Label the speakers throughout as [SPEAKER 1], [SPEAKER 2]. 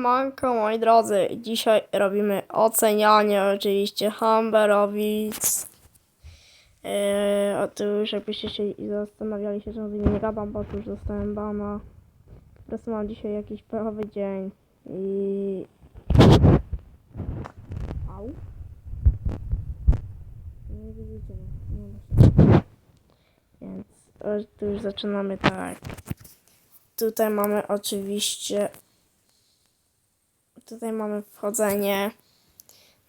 [SPEAKER 1] Siemanko moi drodzy, dzisiaj robimy ocenianie oczywiście Humberowic. Eee, otóż jakbyście się zastanawiali się, czemu nie gadam, bo już dostałem bana. Po prostu mam dzisiaj jakiś pechowy dzień i... Au. Nie widzicie, nie da. Więc o, tu już zaczynamy tak. Tutaj mamy oczywiście Tutaj mamy wchodzenie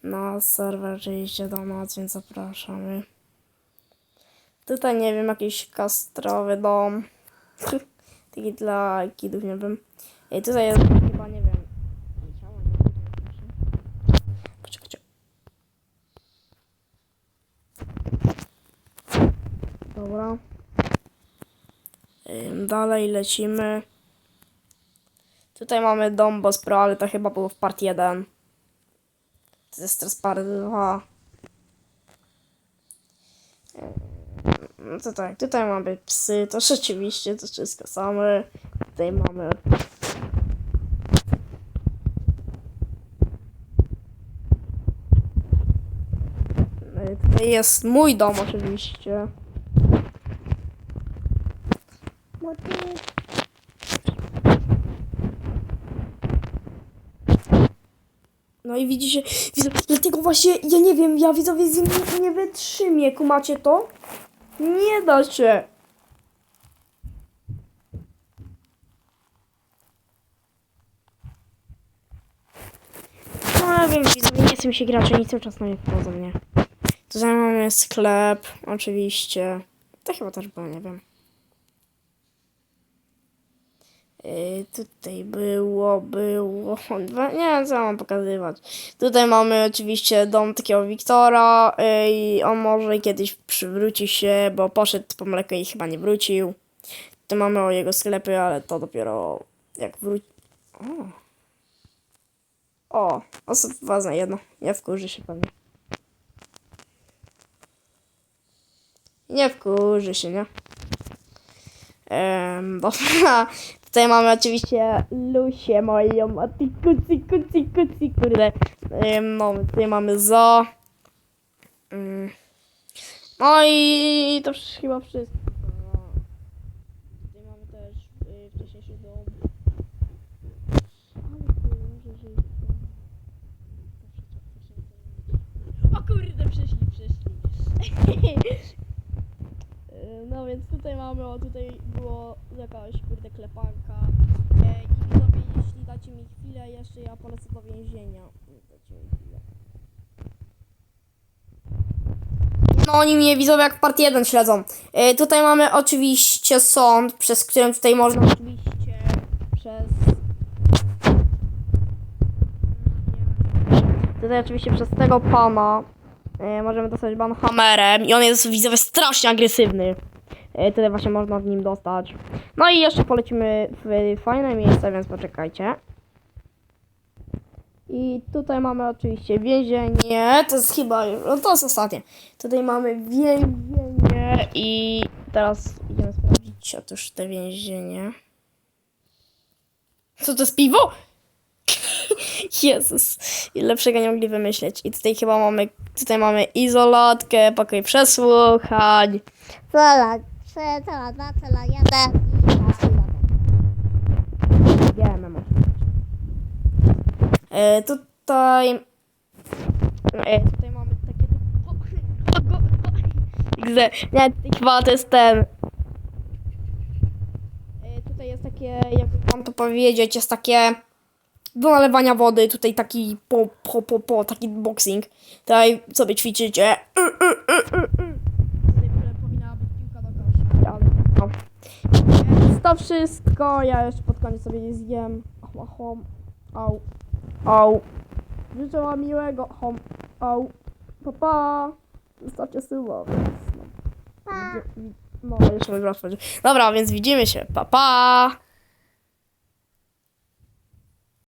[SPEAKER 1] na serwer oczywiście do nas, więc zapraszamy. Tutaj nie wiem, jakiś kastrowy dom. Taki dla kidów, nie wiem. I tutaj jest chyba, nie wiem. Poczekajcie. Dobra. Dalej lecimy. Tutaj mamy dom Boss Pro, ale to chyba było w part 1. To jest teraz part 2. No to tak, tutaj mamy psy, to rzeczywiście to wszystko same. Tutaj mamy... No Tutaj jest mój dom oczywiście. No No i widzicie, widzę, dlatego właśnie, ja nie wiem, ja widzowie z nie, nie wytrzymię, kumacie to? Nie da się. No wiem, widzowie, nie chcę się grać, oni cały czas na mnie wchodzą, nie? Tutaj mamy sklep, oczywiście. To chyba też było, nie wiem. Yy, tutaj było, było. Nie wiem, co mam pokazywać. Tutaj mamy oczywiście dom takiego Wiktora yy, i on może kiedyś przywróci się, bo poszedł po mleko i chyba nie wrócił. Tu mamy o jego sklepy, ale to dopiero jak wróci. O, o osób ważne jedno. Nie wkurzy się pewnie. Nie wkurzy się, nie? Ehm, dobra. Tutaj mamy oczywiście Lusię moją, a ty kuci, kuci, kuci, kurde. Ehm, no, tutaj mamy Zo. Mm. No i to chyba wszystko. No. Mamy też y, O kurde, przeszli, przeszli. No więc tutaj mamy, o tutaj było jakaś kurde klepanka. E, I widzowie, jeśli dacie mi chwilę, jeszcze ja polecę do więzienia. Dajcie mi chwilę. No oni mnie widzowie jak w part 1 śledzą. E, tutaj mamy oczywiście sąd, przez którym tutaj można oczywiście przez... Tutaj oczywiście przez tego pana e, możemy dostać ban hammerem i on jest widzowie strasznie agresywny. E, Tyle właśnie można w nim dostać. No i jeszcze polecimy w fajne miejsce, więc poczekajcie. I tutaj mamy oczywiście więzienie. To jest chyba no to jest ostatnie. Tutaj mamy więzienie i teraz idziemy sprawdzić otóż te więzienie. Co to jest piwo? Jezus, ile nie mogli wymyśleć. I tutaj chyba mamy, tutaj mamy izolatkę, pokój przesłuchań.
[SPEAKER 2] Cela 3, cela 2, cela 1 i
[SPEAKER 1] GMM. E, tutaj. E, tutaj mamy takie. Gdzie? Nie, chyba to jest ten. E, tutaj jest takie, jak mam to powiedzieć, jest takie. Do nalewania wody, tutaj taki po, po, po, po, taki boxing. Tutaj sobie ćwiczycie. Tutaj powinna być piłka do kości, ale no. Więc to wszystko. Ja jeszcze pod koniec sobie je zjem. Hom, hom. Au. Au. Życzę wam miłego. Hom. Au. Pa, pa. Zostawcie suba. No,
[SPEAKER 2] Pa.
[SPEAKER 1] no jeszcze powiedział. Dobra, więc widzimy się. Pa, pa.